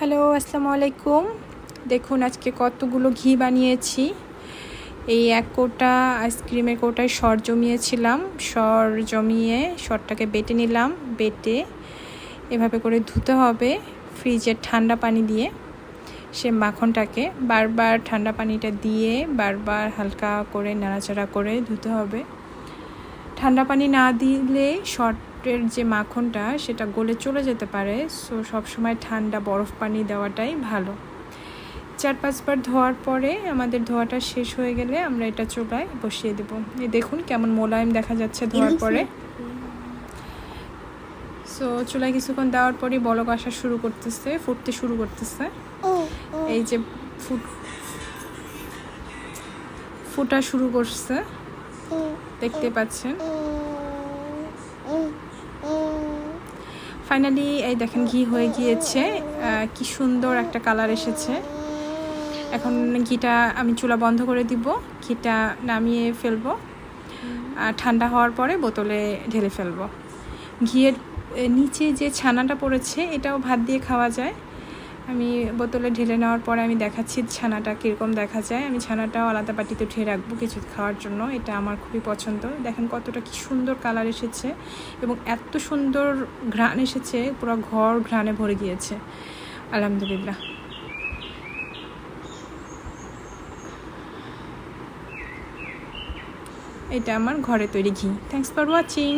Hello আসসালামু আলাইকুম দেখুন, আজকে কতগুলো ঘি বানিয়েছি। এই এক কোটা আইসক্রিমের কোটায় সর জমিয়েছিলাম। সর জমিয়ে সরটাকে বেটে নিলাম, বেটে এভাবে করে ধুতে হবে ফ্রিজের ঠান্ডা পানি দিয়ে। সে মাখনটাকে বারবার ঠান্ডা পানিটা দিয়ে বারবার হালকা করে নাড়াচাড়া করে ধুতে হবে। ঠান্ডা পানি না দিলে শর্টের যে মাখনটা সেটা গলে চলে যেতে পারে। সো সবসময় ঠান্ডা বরফ পানি দেওয়াটাই ভালো। চার পাঁচবার ধোয়ার পরে আমাদের ধোয়াটা শেষ হয়ে গেলে আমরা এটা চুলায় বসিয়ে দেবো। এই দেখুন কেমন মোলায়েম দেখা যাচ্ছে ধোয়ার পরে। সো চুলায় কিছুক্ষণ দেওয়ার পরেই বলক আসা শুরু করতেছে ফুটতে শুরু করতেছে। এই যে ফুট ফুটা শুরু করছে। দেখতে পাচ্ছেন? ফাইনালি এই দেখেন ঘি হয়ে গিয়েছে। কি সুন্দর একটা কালার এসেছে। এখন ঘিটা আমি চুলা বন্ধ করে দিব। ঘিটা নামিয়ে ফেলব। আর ঠান্ডা হওয়ার পরে বোতলে ঢেলে ফেলব। ঘিয়ের নিচে যে ছানাটা পড়েছে, এটাও ভাত দিয়ে খাওয়া যায়। আমি বোতলে ঢেলে নেওয়ার পরে আমি দেখাচ্ছি ছানাটা কীরকম দেখা যায়। আমি ছানাটাও আলাদা বাটিতে উঠিয়ে রাখব কিছু খাওয়ার জন্য। এটা আমার খুবই পছন্দ। দেখেন কতটা কি সুন্দর কালার এসেছে এবং এত সুন্দর ঘ্রাণ এসেছে, পুরো ঘর ঘ্রাণে ভরে গিয়েছে। আলহামদুলিল্লাহ। এটা আমার ঘরে তৈরি ঘি। Thanks for watching